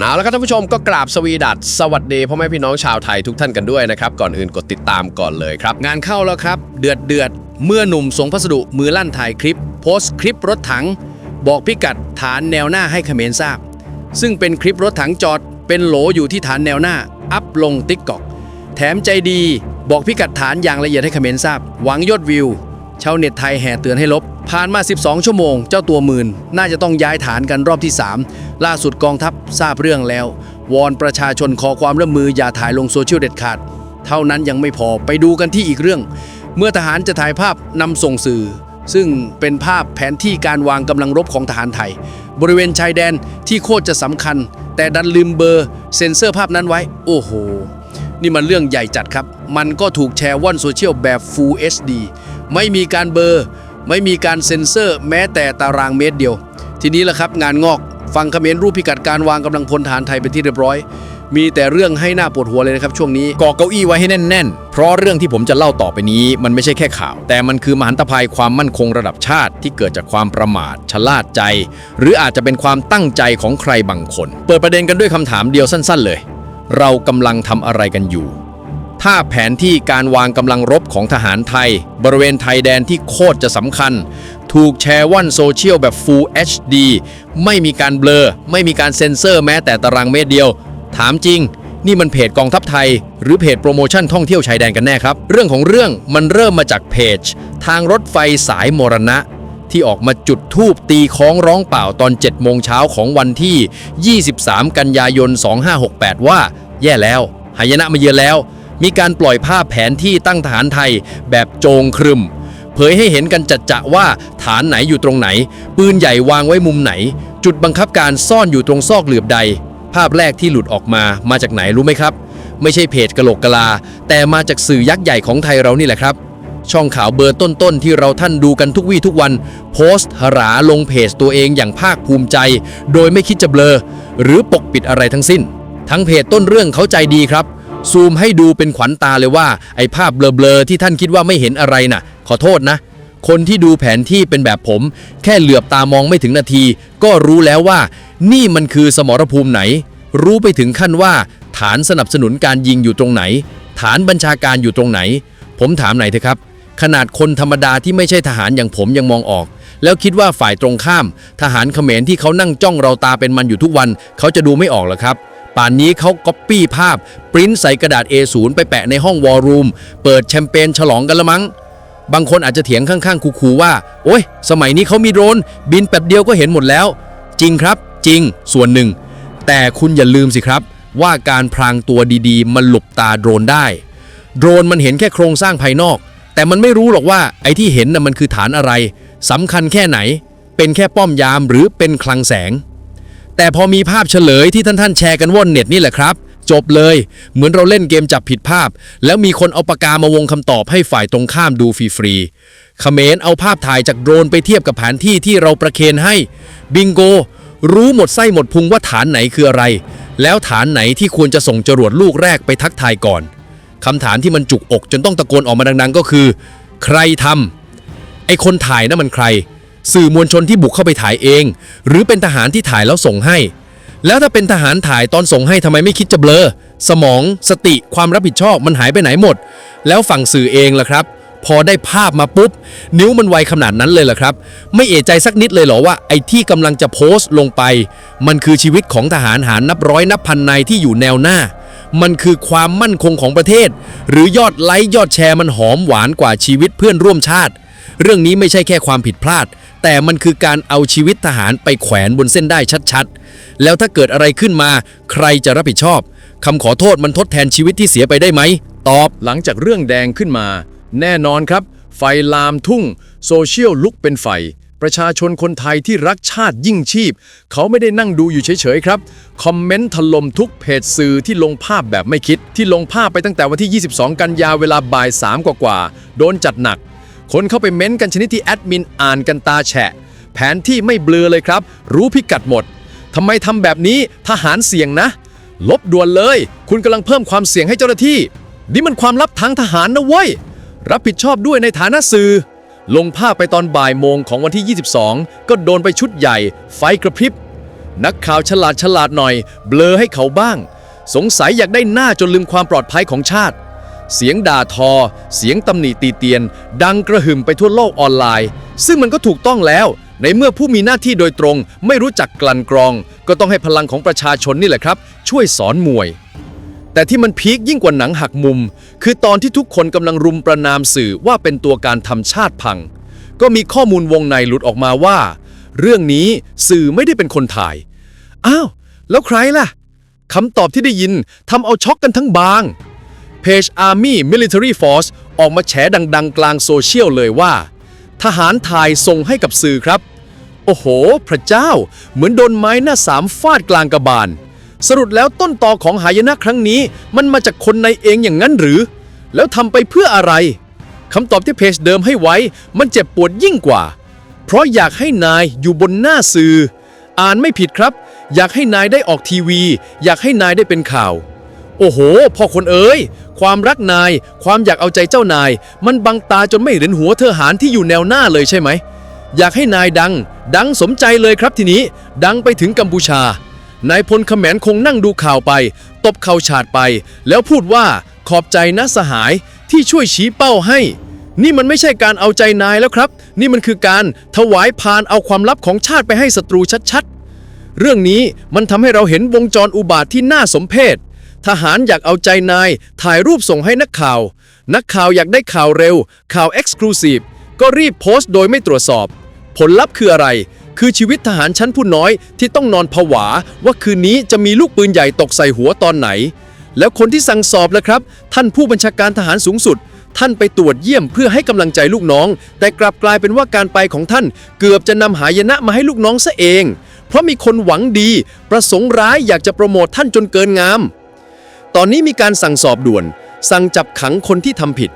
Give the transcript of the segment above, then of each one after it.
เอาละครับท่านผู้ชมก็กราบสวีดัสสวัสดีพ่อแม่พี่น้องชาวไทยทุกท่านกันด้วยนะครับก่อนอื่นกดติดตามก่อนเลยครับ งานเข้าแล้วครับ เดือดเดือดเมื่อหนุ่มส่งพัสดุมือลั่นถ่ายคลิป โพสต์คลิปรถถัง บอกพิกัดฐานแนวหน้าให้เขมรทราบ ซึ่งเป็นคลิปรถถังจอด เป็นโหลอยู่ที่ฐานแนวหน้า อัพลงติ๊กกอกแถมใจดี บอกพิกัดฐานอย่างละเอียดให้เขมรทราบ หวังยอดวิว ชาวเน็ตไทยแห่เตือนให้ลบ ผ่านมา 12 ชั่วโมง เจ้าตัวหมื่น น่าจะต้องย้ายฐานกันรอบที่ 3 ล่าสุดกองทัพทราบเรื่องแล้ว วอนประชาชนขอความร่วมมืออย่าถ่ายลงโซเชียลเด็ดขาด เท่านั้นยังไม่พอไปดูกันที่อีกเรื่อง เมื่อทหารจะถ่ายภาพนำส่งสื่อ ซึ่งเป็นภาพแผนที่การวางกำลังรบของทหารไทย บริเวณชายแดนที่โคตรจะสำคัญ แต่ดันลืมเบอร์ เซ็นเซอร์ภาพนั้นไว้ โอ้โห นี่มันเรื่องใหญ่จัดครับ มันก็ถูกแชร์ว่อนโซเชียลแบบ Full HD ไม่มีการเบอร์ ไม่มีการเซ็นเซอร์ แม้แต่ตารางเมตรเดียว ทีนี้แหละครับงานงอกฟังคอมเมนต์รูปพิกัดการวางกำลังพลฐานไทยเป็นที่เรียบร้อย มีแต่เรื่องให้หน้าปวดหัวเลยนะครับช่วงนี้ก่อเก้าอี้ไว้ให้แน่น ๆ เพราะเรื่องที่ผมจะเล่าต่อไปนี้มันไม่ใช่แค่ข่าว แต่มันคือมหันตภัยความมั่นคงระดับชาติที่เกิดจากความประมาทชะล่าใจ หรืออาจจะเป็นความตั้งใจของใครบางคน เปิดประเด็นกันด้วยคำถามเดียวสั้น ๆ เลย เรากำลังทำอะไรกันอยู่ ถ้าแผนที่การวางกำลังรบของทหารไทย บริเวณไทยแดนที่โคตรจะสำคัญ ถูกแชร์ว่อนโซเชียลแบบ Full HD ไม่มีการเบลอ ไม่มีการเซ็นเซอร์แม้แต่ตารางเมตรเดียว ถามจริง นี่มันเพจกองทัพไทย หรือเพจโปรโมชั่นท่องเที่ยวชายแดนกันแน่ครับ เรื่องของเรื่องมันเริ่มมาจากเพจ ทางรถไฟสายมรณะที่ออกมาจุดทูบตีค้องร้องเปล่าตอน 7 โมงเช้าของวันที่ 23 กันยายน 2568 ว่า แย่แล้ว หายนะมาเยือนแล้ว มีการปล่อยภาพแผนที่ตั้งฐานไทยแบบโจงครึม เผยให้เห็นกันจัดจะว่าฐานไหนอยู่ตรงไหน ปืนใหญ่วางไว้มุมไหน จุดบังคับการซ่อนอยู่ตรงซอกเหลือบใด ภาพแรกที่หลุดออกมามาจากไหนรู้ไหมครับ ไม่ใช่เพจกะโหลกกะลา แต่มาจากสื่อยักษ์ใหญ่ของไทยเรานี่แหละครับช่องข่าวเบอร์ต้นๆ ที่เราท่านดูกันทุกวี่ทุกวัน โพสต์หราลงเพจตัวเองอย่างภาคภูมิใจ โดยไม่คิดจะเบลอ หรือปกปิดอะไรทั้งสิ้น ทั้งเพจต้นเรื่องเขาใจดีครับ ซูมให้ดูเป็นขวัญตาเลยว่า ไอ้ภาพเบลอๆที่ท่านคิดว่าไม่เห็นอะไรน่ะ ขอโทษนะ คนที่ดูแผนที่เป็นแบบผม แค่เหลือบตามองไม่ถึงนาที ก็รู้แล้วว่า นี่มันคือสมรภูมิไหน รู้ไปถึงขั้นว่า ฐานสนับสนุนการยิงอยู่ตรงไหน ฐานบัญชาการอยู่ตรงไหน ผมถามหน่อยเถอะครับ ขนาดคนธรรมดาที่ไม่ใช่ทหารอย่างผมยังมองออก แล้วคิดว่าฝ่ายตรงข้าม ทหารเขมรที่เขานั่งจ้องเราตาเป็นมันอยู่ทุกวัน เขาจะดูไม่ออกหรอครับ ป่านนี้เขาก๊อปปี้ภาพ ปริ้นใส่กระดาษ A0 ไปแปะในห้องวอลลุ่มเปิดแชมเปญฉลองกันละมั้ง บางคนอาจจะเถียงข้างๆคูๆว่า โอ้ย สมัยนี้เขามีโดรน บินแป๊บเดียวก็เห็นหมดแล้ว จริงครับ จริง ส่วนหนึ่ง แต่คุณอย่าลืมสิครับ ว่าการพรางตัวดีๆ มันหลบตาโดรนได้ โดรนมันเห็นแค่โครงสร้างภายนอก แต่มันไม่รู้หรอกว่าไอ้ที่เห็นน่ะมันคือฐานอะไรสำคัญแค่ไหน เป็นแค่ป้อมยามหรือเป็นคลังแสง แต่พอมีภาพเฉลยที่ท่านท่านแชร์กันว่อนเน็ตนี่แหละครับ จบเลย เหมือนเราเล่นเกมจับผิดภาพ แล้วมีคนเอาปากกามาวงคำตอบให้ฝ่ายตรงข้ามดูฟรีๆเขมรเอาภาพถ่ายจากโดรนไปเทียบกับแผนที่ที่เราประเคนให้ บิงโก รู้หมดไส้หมดพุงว่าฐานไหนคืออะไร แล้วฐานไหนที่ควรจะส่งจรวดลูกแรกไปทักทายก่อนคำถามที่มันจุกอกจนต้องตะโกนออกมาดัง ๆ ก็คือ ใครทำไอคนถ่ายนั่นมันใคร สื่อมวลชนที่บุกเข้าไปถ่ายเอง หรือเป็นทหารที่ถ่ายแล้วส่งให้ แล้วถ้าเป็นทหารถ่ายตอนส่งให้ทำไมไม่คิดจะเบลอ สมอง สติ ความรับผิดชอบมันหายไปไหนหมด แล้วฝั่งสื่อเองล่ะครับ พอได้ภาพมาปุ๊บ นิ้วมันไวขนาดนั้นเลยล่ะครับ ไม่เอะใจสักนิดเลยเหรอว่าไอ้ที่กำลังจะโพสต์ลงไป มันคือชีวิตของทหารหารนับร้อยนับพันนายที่อยู่แนวหน้ามันคือความมั่นคงของประเทศ หรือยอดไลค์ยอดแชร์มันหอมหวานกว่าชีวิตเพื่อนร่วมชาติ เรื่องนี้ไม่ใช่แค่ความผิดพลาด แต่มันคือการเอาชีวิตทหารไปแขวนบนเส้นได้ชัดๆ แล้วถ้าเกิดอะไรขึ้นมา ใครจะรับผิดชอบคำขอโทษมันทดแทนชีวิตที่เสียไปได้ไหม ตอบหลังจากเรื่องแดงขึ้นมา แน่นอนครับ ไฟลามทุ่ง โซเชียลลุกเป็นไฟ ประชาชนคนไทยที่รักชาติยิ่งชีพ เขาไม่ได้นั่งดูอยู่เฉยๆครับ คอมเมนต์ถล่มทุกเพจสื่อที่ลงภาพแบบไม่คิด ที่ลงภาพไปตั้งแต่วันที่ 22 กันยาเวลาบ่าย3กว่าๆโดนจัดหนัก คนเข้าไปเม้นต์กันชนิดที่แอดมินอ่านกันตาแฉะ แผนที่ไม่เบลอเลยครับ รู้พิกัดหมดทำไมทำแบบนี้ทหารเสี่ยงนะ ลบด่วนเลย คุณกำลังเพิ่มความเสี่ยงให้เจ้าหน้าที่ นี่มันความลับทางทหารนะเว้ย รับผิดชอบด้วยในฐานะสื่อ ลงภาพไปตอนบ่ายโมงของวันที่ 22 ก็โดนไปชุดใหญ่ ไฟกระพริบ นักข่าวฉลาดฉลาดหน่อย เบลอให้เขาบ้าง สงสัยอยากได้หน้าจนลืมความปลอดภัยของชาติ เสียงด่าทอ เสียงตำหนิตีเตียน ดังกระหึ่มไปทั่วโลกออนไลน์ ซึ่งมันก็ถูกต้องแล้ว ในเมื่อผู้มีหน้าที่โดยตรง ไม่รู้จักกลั่นกรอง ก็ต้องให้พลังของประชาชนนี่แหละครับ ช่วยสอนมวย แต่ที่มันพีคยิ่งกว่าหนังหักมุม คือตอนที่ทุกคนกำลังรุมประนามสื่อว่าเป็นตัวการทำชาติพัง ก็มีข้อมูลวงในหลุดออกมาว่า เรื่องนี้สื่อไม่ได้เป็นคนถ่ายอ้าวแล้วใครล่ะคำตอบที่ได้ยินทำเอาช็อกกันทั้งบาง เพจ Army Military Force ออกมาแฉดังๆ กลางโซเชียลเลยว่า ทหารถ่ายส่งให้กับสื่อครับ โอ้โห พระเจ้า เหมือนโดนไม้หน้าสามฟาดกลางกระบาล สรุปแล้วต้นตอของหายนะครั้งนี้ มันมาจากคนในเองอย่างนั้นหรือ แล้วทำไปเพื่ออะไรคำตอบที่เพจเดิมให้ไว้ มันเจ็บปวดยิ่งกว่า เพราะอยากให้นายอยู่บนหน้าสื่อ อ่านไม่ผิดครับ อยากให้นายได้ออกทีวี อยากให้นายได้เป็นข่าว โอ้โห พ่อคนเอ๋ยความรักนาย ความอยากเอาใจเจ้านาย มันบังตาจนไม่เห็นหัวเธอหารที่อยู่แนวหน้าเลยใช่ไหม อยากให้นายดัง ดังสมใจเลยครับทีนี้ ดังไปถึงกัมพูชานายพลขแมนคงนั่งดูข่าวไป ตบเข่าฉาดไป แล้วพูดว่าขอบใจนะสหายที่ช่วยชี้เป้าให้ นี่มันไม่ใช่การเอาใจนายแล้วครับ นี่มันคือการถวายพานเอาความลับของชาติไปให้ศัตรูชัดๆ เรื่องนี้มันทำให้เราเห็นวงจรอุบาทที่น่าสมเพช ทหารอยากเอาใจนาย ถ่ายรูปส่งให้นักข่าว นักข่าวอยากได้ข่าวเร็ว ข่าว Exclusive ก็รีบโพสต์โดยไม่ตรวจสอบ ผลลัพธ์คืออะไร คือชีวิตทหารชั้นผู้น้อยที่ต้องนอนผวา ว่าคืนนี้จะมีลูกปืนใหญ่ตกใส่หัวตอนไหน แล้วคนที่สั่งสอบละครับ ท่านผู้บัญชาการทหารสูงสุด ท่านไปตรวจเยี่ยมเพื่อให้กำลังใจลูกน้อง แต่กลับกลายเป็นว่าการไปของท่าน เกือบจะนำหายนะมาให้ลูกน้องซะเอง เพราะมีคนหวังดี ประสงค์ร้ายอยากจะโปรโมทท่านจนเกินงาม ตอนนี้มีการสั่งสอบด่วน สั่งจับขังคนที่ทำผิด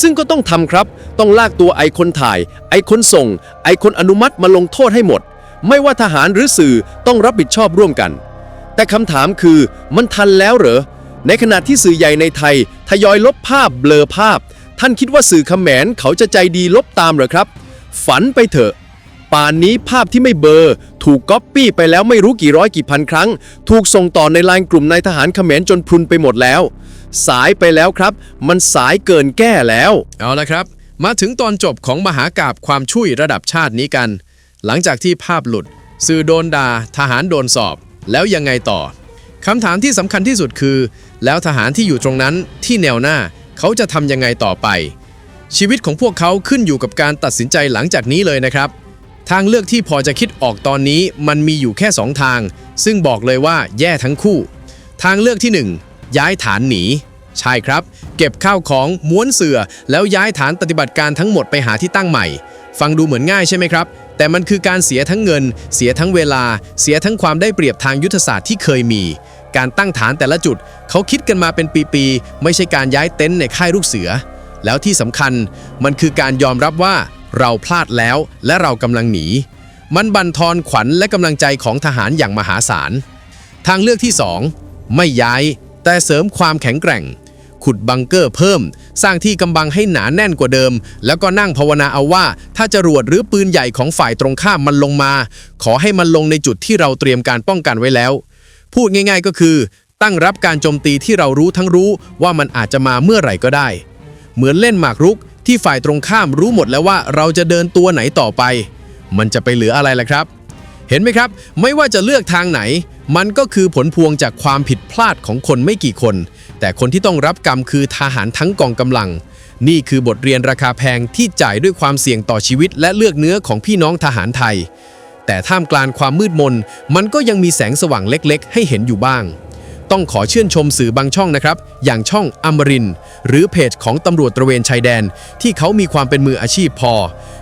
ซึ่งก็ต้องทำครับ ต้องลากตัวไอคนถ่าย ไอคนส่ง ไอคนอนุมัติมาลงโทษให้หมด ไม่ว่าทหารหรือสื่อต้องรับผิดชอบร่วมกัน แต่คำถามคือมันทันแล้วเหรอ ในขณะที่สื่อใหญ่ในไทย ทยอยลบภาพเบลอภาพ ท่านคิดว่าสื่อเขมรเขาจะใจดีลบตามเหรอครับ ฝันไปเถอะ ป่านนี้ภาพที่ไม่เบอร์ ถูกก๊อปปี้ไปแล้วไม่รู้กี่ร้อยกี่พันครั้ง ถูกส่งต่อในไลน์กลุ่มนายทหารเขมรจนพรุนไปหมดแล้ว สายไปแล้วครับ มันสายเกินแก้แล้ว เอาละครับ มาถึงตอนจบของมหากาบความช่วยระดับชาตินี้กัน หลังจากที่ภาพหลุด สื่อโดนดา่าทหารโดนสอบ แล้วยังไงต่อคำถามที่สำคัญที่สุดคือ แล้วทหารที่อยู่ตรงนั้นที่แนวหน้าเขาจะทำยังไงต่อไป ชีวิตของพวกเขาขึ้นอยู่กับการตัดสินใจหลังจากนี้เลยนะครับ ทางเลือกที่พอจะคิดออกตอนนี้มันมีอยู่แค่ 2 ทาง ซึ่งบอกเลยว่าแย่ทั้งคู่ ทางเลือกที่ 1 ย้ายฐานหนี ใช่ครับ เก็บข้าวของม้วนเสือ แล้วย้ายฐานปฏิบัติการทั้งหมดไปหาที่ตั้งใหม่ ฟังดูเหมือนง่ายใช่ไหมครับ แต่มันคือการเสียทั้งเงิน เสียทั้งเวลา เสียทั้งความได้เปรียบทางยุทธศาสตร์ที่เคยมี การตั้งฐานแต่ละจุด เขาคิดกันมาเป็นปีๆไม่ใช่การย้ายเต็นท์ในค่ายลูกเสือ แล้วที่สำคัญมันคือการยอมรับว่า เราพลาดแล้วและเรากำลังหนี มันบั่นทอนขวัญและกำลังใจของทหารอย่างมหาศาล ทางเลือกที่ 2 ไม่ย้าย แต่เสริมความแข็งแกร่ง ขุดบังเกอร์เพิ่ม สร้างที่กำบังให้หนาแน่นกว่าเดิม แล้วก็นั่งภาวนาเอาว่า ถ้าจรวดหรือปืนใหญ่ของฝ่ายตรงข้ามมันลงมา ขอให้มันลงในจุดที่เราเตรียมการป้องกันไว้แล้ว พูดง่าย ๆ ก็คือ ตั้งรับการโจมตีที่เรารู้ทั้งรู้ว่ามันอาจจะมาเมื่อไหร่ก็ได้ เหมือนเล่นหมากรุก ที่ฝ่ายตรงข้ามรู้หมดแล้วว่าเราจะเดินตัวไหนต่อไป มันจะไปเหลืออะไรล่ะครับ เห็นไหมครับ ไม่ว่าจะเลือกทางไหน มันก็คือผลพวงจากความผิดพลาดของคนไม่กี่คน แต่คนที่ต้องรับกรรมคือทหารทั้งกองกำลัง นี่คือบทเรียนราคาแพงที่จ่ายด้วยความเสี่ยงต่อชีวิต และเลือกเนื้อของพี่น้องทหารไทย แต่ท่ามกลางความมืดมน มันก็ยังมีแสงสว่างเล็ก ๆ ให้เห็นอยู่บ้าง ต้องขอชื่นชมสื่อบางช่องนะครับ อย่างช่องอมรินหรือเพจของตำรวจตระเวนชายแดน ที่เขามีความเป็นมืออาชีพพอ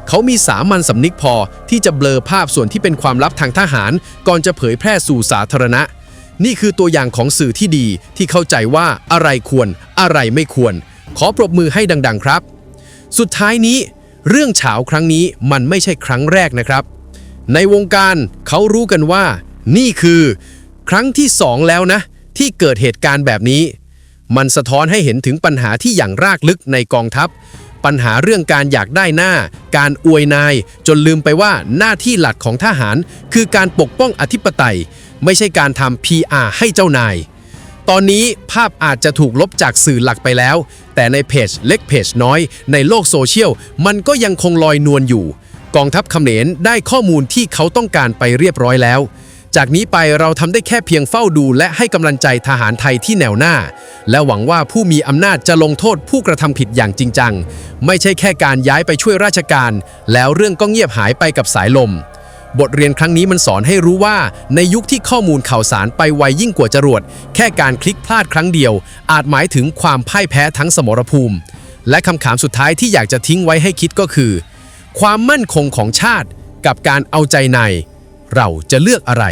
เขามีสามัญสำนึกพอที่จะเบลอภาพส่วนที่เป็นความลับทางทหาร ก่อนจะเผยแพร่สู่สาธารณะ นี่คือตัวอย่างของสื่อที่ดีที่เข้าใจว่าอะไรควร อะไรไม่ควร ขอปรบมือให้ดัง ๆ ครับ สุดท้ายนี้ เรื่องเฉาครั้งนี้มันไม่ใช่ครั้งแรกนะครับ ในวงการเขารู้กันว่า นี่คือ ครั้งที่สองแล้วนะ ที่เกิดเหตุการณ์แบบนี้ มันสะท้อนให้เห็นถึงปัญหาที่อย่างรากลึกในกองทัพ ปัญหาเรื่องการอยากได้หน้า การอวยนาย จนลืมไปว่าหน้าที่หลักของทหาร คือการปกป้องอธิปไตย ไม่ใช่การทำ PR ให้เจ้านาย ตอนนี้ภาพอาจจะถูกลบจากสื่อหลักไปแล้ว แต่ในเพจเล็กเพจน้อย ในโลกโซเชียลมันก็ยังคงลอยนวลอยู่ กองทัพเขมรได้ข้อมูลที่เขาต้องการไปเรียบร้อยแล้ว จากนี้ไปเราทำได้แค่เพียงเฝ้าดูและให้กำลังใจทหารไทยที่แนวหน้า และหวังว่าผู้มีอำนาจจะลงโทษผู้กระทำผิดอย่างจริงจัง ไม่ใช่แค่การย้ายไปช่วยราชการ แล้วเรื่องก็เงียบหายไปกับสายลม บทเรียนครั้งนี้มันสอนให้รู้ว่า ในยุคที่ข้อมูลข่าวสารไปไวยิ่งกว่าจรวด แค่การคลิกพลาดครั้งเดียว อาจหมายถึงความพ่ายแพ้ทั้งสมรภูมิ และคำถามสุดท้ายที่อยากจะทิ้งไว้ให้คิดก็คือ ความมั่นคงของชาติกับการเอาใจใน เราจะเลือกอะไร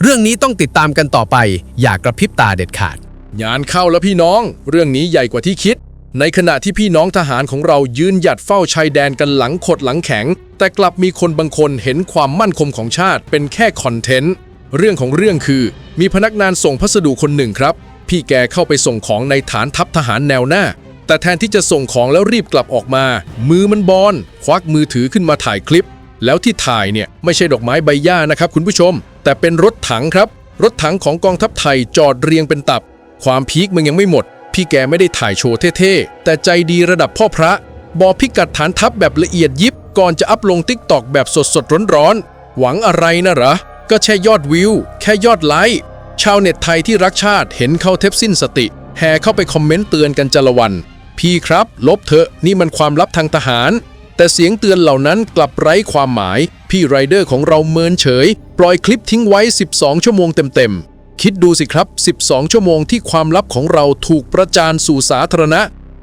เรื่องนี้ต้องติดตามกันต่อไป อย่ากระพริบตาเด็ดขาด งานเข้าแล้วพี่น้อง เรื่องนี้ใหญ่กว่าที่คิด ในขณะที่พี่น้องทหารของเรายืนหยัดเฝ้าชายแดนกันหลังขดหลังแข็ง แต่กลับมีคนบางคนเห็นความมั่นคงของชาติ เป็นแค่คอนเทนต์ เรื่องของเรื่องคือ มีพนักงานส่งพัสดุคนหนึ่งครับ พี่แกเข้าไปส่งของในฐานทัพทหารแนวหน้า แต่แทนที่จะส่งของแล้วรีบกลับออกมา มือมันบอนควักมือถือขึ้นมาถ่ายคลิป แล้วที่ถ่ายเนี่ยไม่ใช่ดอกไม้ใบหญ้านะครับคุณผู้ชม แต่เป็นรถถังครับ รถถังของกองทัพไทยจอดเรียงเป็นตับ ความพีคมันยังไม่หมด พี่แกไม่ได้ถ่ายโชว์เท่ๆ แต่ใจดีระดับพ่อพระ บอกพิกัดฐานทัพแบบละเอียดยิบ ก่อนจะอัพลงติ๊กตอกแบบสดๆร้อนๆหวังอะไรนะหรอก็แค่ยอดวิว แค่ยอดไลค์ชาวเน็ตไทยที่รักชาติเห็นเข้าเทปสิ้นสติ แห่เข้าไปคอมเมนต์เตือนกันจละวัน พี่ครับ ลบเถอะนี่มันความลับทางทหาร แต่เสียงเตือนเหล่านั้นกลับไร้ความหมาย พี่ไรเดอร์ของเราเมินเฉย ปล่อยคลิปทิ้งไว้ 12 ชั่วโมงเต็มๆ คิดดูสิครับ 12 ชั่วโมงที่ความลับของเราถูกประจานสู่สาธารณะ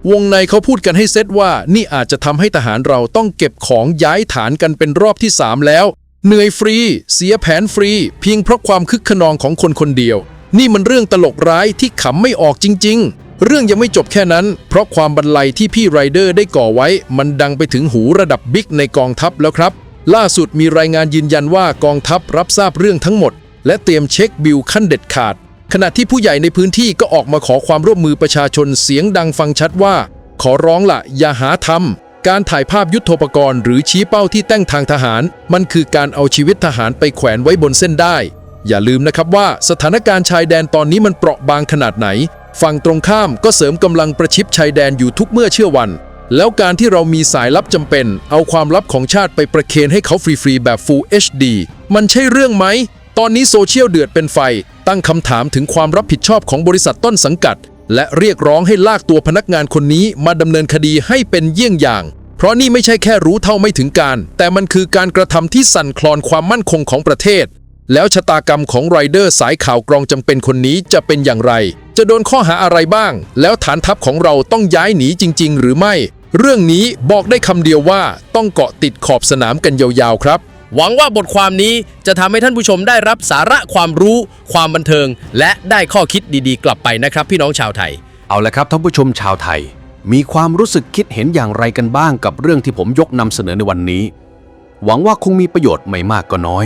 วงในเขาพูดกันให้เซตว่า นี่อาจจะทำให้ทหารเราต้องเก็บของย้ายฐานกันเป็นรอบที่ 3 แล้ว เหนื่อยฟรี เสียแผนฟรี เพียงเพราะความคึกขนองของคนคนเดียว นี่มันเรื่องตลกร้ายที่ขำไม่ออกจริง ๆ เรื่องยังไม่จบแค่นั้น เพราะความบันไลที่พี่ไรเดอร์ได้ก่อไว้ มันดังไปถึงหูระดับบิ๊กในกองทัพแล้วครับ ล่าสุดมีรายงานยืนยันว่ากองทัพรับทราบเรื่องทั้งหมด และเตรียมเช็คบิลขั้นเด็ดขาด ขณะที่ผู้ใหญ่ในพื้นที่ก็ออกมาขอความร่วมมือประชาชนเสียงดังฟังชัดว่า ขอร้องละอย่าหาทำการถ่ายภาพยุทโธปกรณ์หรือชี้เป้าที่แต่งทางทหาร มันคือการเอาชีวิตทหารไปแขวนไว้บนเส้นได้ อย่าลืมนะครับว่าสถานการณ์ชายแดนตอนนี้มันเปราะบางขนาดไหน ฝั่งตรงข้ามก็เสริมกำลังประชิดชายแดนอยู่ทุกเมื่อเชื่อวัน แล้วการที่เรามีสายลับจำเป็น เอาความลับของชาติไปประเคนให้เขาฟรีๆแบบ Full HD มันใช่เรื่องไหม ตอนนี้โซเชียลเดือดเป็นไฟ ตั้งคำถามถึงความรับผิดชอบของบริษัทต้นสังกัด และเรียกร้องให้ลากตัวพนักงานคนนี้มาดำเนินคดีให้เป็นเยี่ยงอย่าง เพราะนี่ไม่ใช่แค่รู้เท่าไม่ถึงการ แต่มันคือการกระทำที่สั่นคลอนความมั่นคงของประเทศ แล้วชะตากรรมของไรเดอร์สายข่าวกรองจำเป็นคนนี้จะเป็นอย่างไร จะโดนข้อหาอะไรบ้าง แล้วฐานทัพของเราต้องย้ายหนีจริง ๆ หรือไม่ เรื่องนี้บอกได้คำเดียวว่าต้องเกาะติดขอบสนามกันยาวๆครับ หวังว่าบทความนี้จะทำให้ท่านผู้ชมได้รับสาระความรู้ ความบันเทิง และได้ข้อคิดดีๆ กลับไปนะครับ พี่น้องชาวไทย เอาละครับท่านผู้ชมชาวไทย มีความรู้สึกคิดเห็นอย่างไรกันบ้างกับเรื่องที่ผมยกนำเสนอในวันนี้ หวังว่าคงมีประโยชน์ไม่มากก็น้อย